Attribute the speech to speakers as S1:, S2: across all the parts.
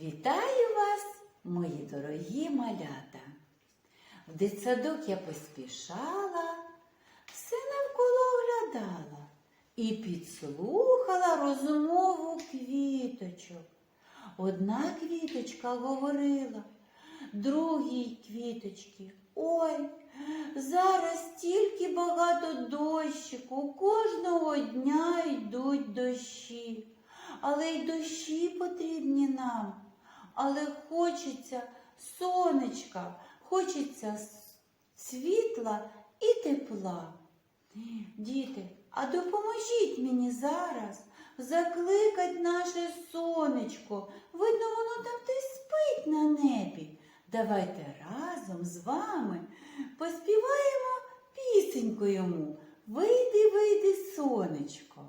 S1: Вітаю вас, мої дорогі малята. В дитсадок я поспішала, все навколо оглядала і підслухала розмову квіточок. Одна квіточка говорила, другій квіточки, ой, зараз стільки багато дощику, кожного дня йдуть дощі. Але й дощі потрібні нам. Але хочеться сонечка, хочеться світла і тепла. Діти, а допоможіть мені зараз закликать наше сонечко. Видно, воно там десь спить на небі. Давайте разом з вами поспіваємо пісеньку йому. Вийди, вийди, сонечко.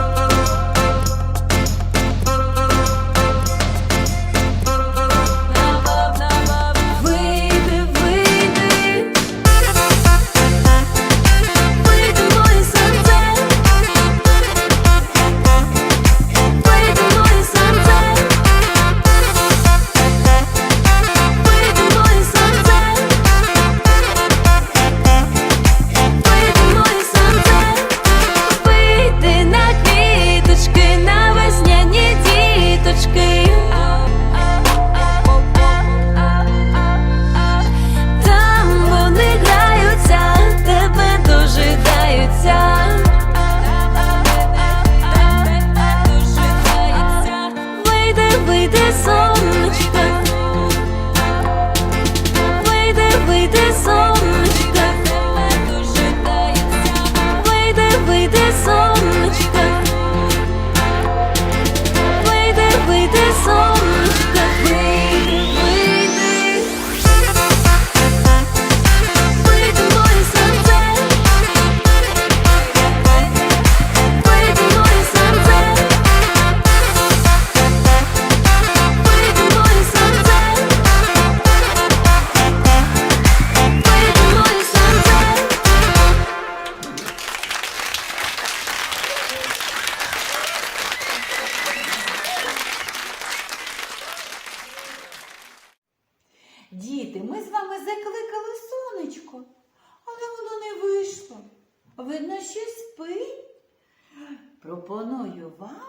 S1: Пропоную вам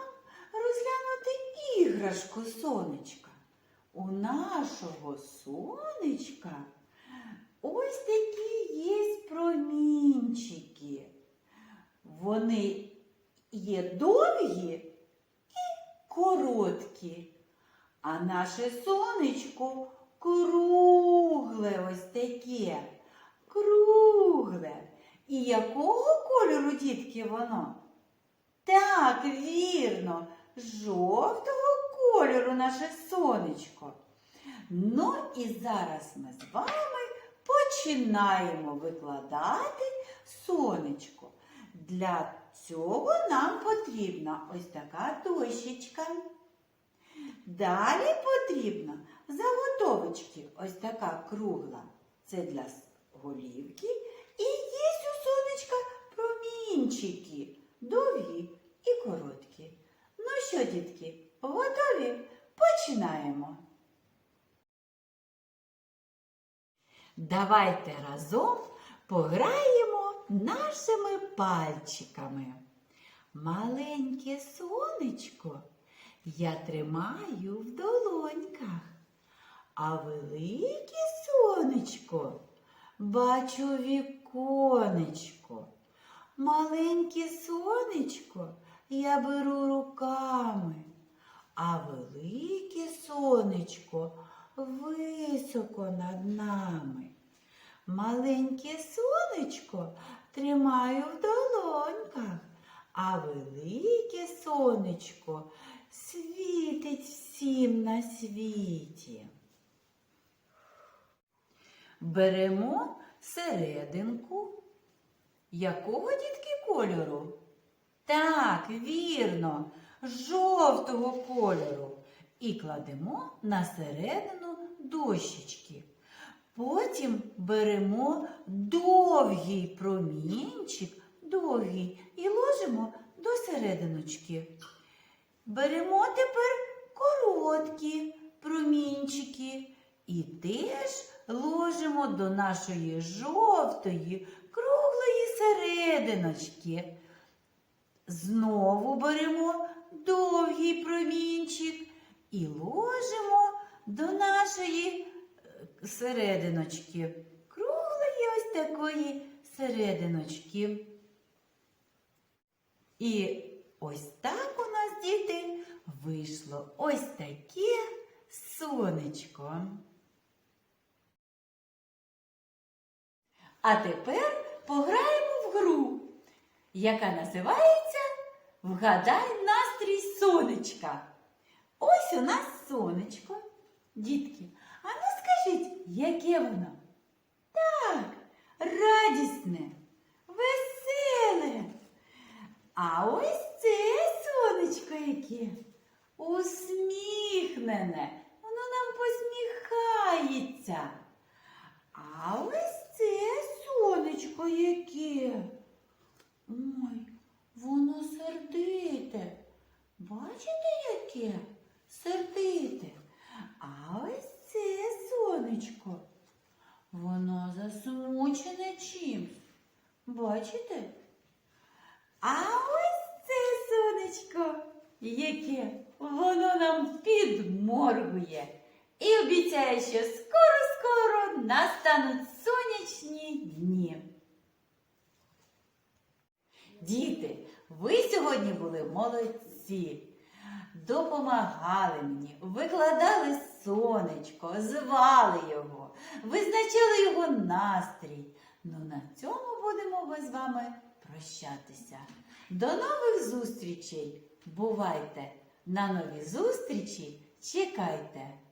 S1: розглянути іграшку сонечка. У нашого сонечка ось такі є промінчики. Вони є довгі і короткі. А наше сонечко кругле ось таке. Кругле. І якого кольору, дітки, воно? Так, вірно, жовтого кольору наше сонечко. Ну і зараз ми з вами починаємо викладати сонечко. Для цього нам потрібна ось така дощечка. Далі потрібно заготовочки, ось така кругла. Це для голівки. І є у сонечка промінчики, довгі і короткі. Ну що, дітки, готові? Починаємо. Давайте разом пограємо нашими пальчиками. Маленьке сонечко я тримаю в долоньках, а велике сонечко бачу віконечко. Маленьке сонечко я беру руками, а велике сонечко високо над нами. Маленьке сонечко тримаю в долоньках, а велике сонечко світить всім на світі. Беремо серединку. Якого дітки кольору? Так, вірно, жовтого кольору. І кладемо на середину дощечки. Потім беремо довгий промінчик, довгий, і ложимо до серединочки. Беремо тепер короткі промінчики і теж ложимо до нашої жовтої круглої серединочки. Знову беремо довгий промінчик і ложимо до нашої серединочки. Круглої ось такої серединочки. І ось так у нас, діти, вийшло ось таке сонечко. А тепер пограємо в гру, яка називається Вгадай настрій сонечка. Ось у нас сонечко. Дітки, ну яке воно? Так, радісне, веселе. А ось це сонечко яке усміхнене, воно нам посміхається. А ось це сонечко яке. Ой, воно сердите. Бачите, яке? Сердите. А ось це сонечко. Воно засмучене чимсь. Бачите? А ось це сонечко, яке воно нам підморгує і обіцяє, що скоро-скоро настануть сонячні дні. Діти, ви сьогодні були молодці. Допомагали мені, викладали сонечко, звали його, визначали його настрій. Ну на цьому будемо ми з вами прощатися. До нових зустрічей! Бувайте! На нові зустрічі чекайте!